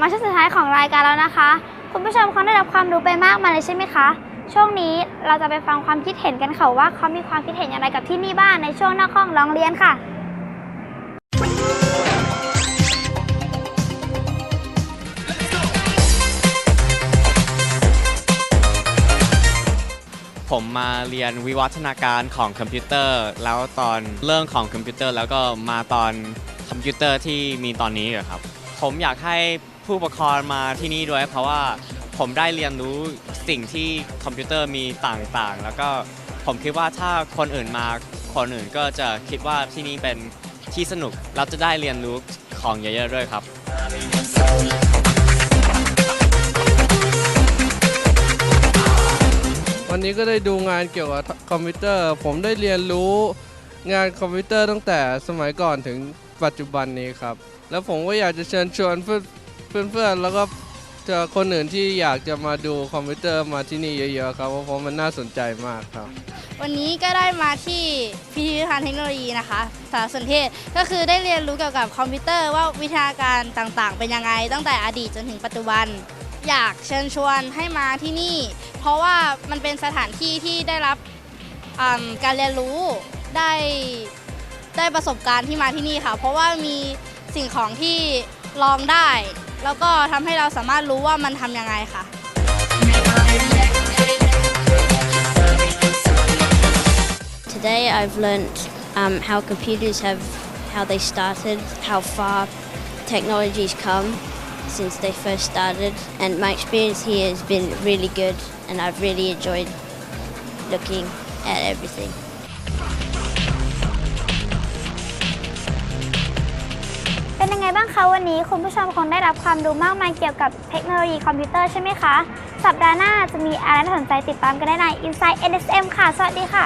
มาช่วงสุดท้ายของรายการแล้วนะคะ คุณผู้ชมคงได้รับความรู้ไปมากมายเลยใช่ไหมคะ ช่วงนี้เราจะไปฟังความคิดเห็นกันค่ะว่าเขามีความคิดเห็นอย่างไรกับที่นี่บ้างในช่วงนอกห้องร้องเรียนค่ะ ผมมาเรียนวิวัฒนาการของคอมพิวเตอร์ แล้วตอนเรื่องของคอมพิวเตอร์ แล้วก็มาตอนคอมพิวเตอร์ที่มีตอนนี้อครับ ผมอยากให้ ผู้ปกครองมาที่นี่ด้วย เพราะว่าผมได้เรียนรู้สิ่งที่คอมพิวเตอร์มีต่างๆ แล้วก็ผมคิดว่าถ้าคนอื่นมาคนอื่นก็จะคิดว่าที่นี่เป็นที่สนุกเราจะได้เรียนรู้ของเยอะๆด้วยครับ วันนี้ก็ได้ดูงานเกี่ยวกับคอมพิวเตอร์ ผมได้เรียนรู้งานคอมพิวเตอร์ตั้งแต่สมัยก่อนถึงปัจจุบันนี้ครับ แล้วผมก็อยากจะเชิญชวน เพื่อนๆ แล้วก็จอคนอื่นที่อยากจะมาดูคอมพิวเตอร์มาที่นี่เยอะๆครับเพราะมันน่าสนใจมากครับ วันนี้ก็ได้มาที่พิพิธภัณฑ์เทคโนโลยีนะคะสารสนเทศก็คือได้เรียนรู้เกี่ยวกับคอมพิวเตอร์ว่าวิทยาการต่างๆ เป็นยังไง ตั้งแต่อดีตจนถึงปัจจุบัน อยากเชิญชวนให้มาที่นี่ เพราะว่ามันเป็นสถานที่ที่ได้รับการเรียนรู้ได้ได้ประสบการณ์ที่มาที่นี่ค่ะ เพราะว่ามีสิ่งของที่ลองได้ แล้วก็ทำให้เราสามารถรู้ว่ามันทำยังไงค่ะ Today I've learnt um, how computers have, how they started, how far technology's come since they first started, and my experience here has been really good, and I've really enjoyed looking at everything. บ้างคะวันนี้คุณผู้ชมคงได้รับความรู้มากมายเกี่ยวกับเทคโนโลยีคอมพิวเตอร์ใช่ไหมคะ สัปดาห์หน้าจะมีอะไรน่าสนใจติดตามกันได้ใน Inside NSM ค่ะ สวัสดีค่ะ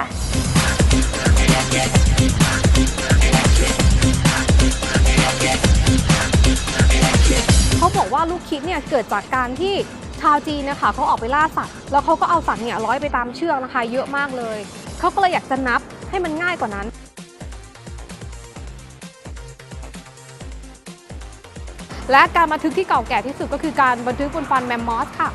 เขาบอกว่าลูกคิดเนี่ยเกิดจากการที่ชาวจีนนะคะเขาออกไปล่าสัตว์ แล้วเขาก็เอาสัตว์เนี่ยร้อยไปตามเชือกนะคะ เยอะมากเลย เขาก็เลยอยากจะนับให้มันง่ายกว่านั้น และการบันทึกที่เก่าแก่ที่สุดก็คือการบันทึกบนฟันแมมมอสค่ะ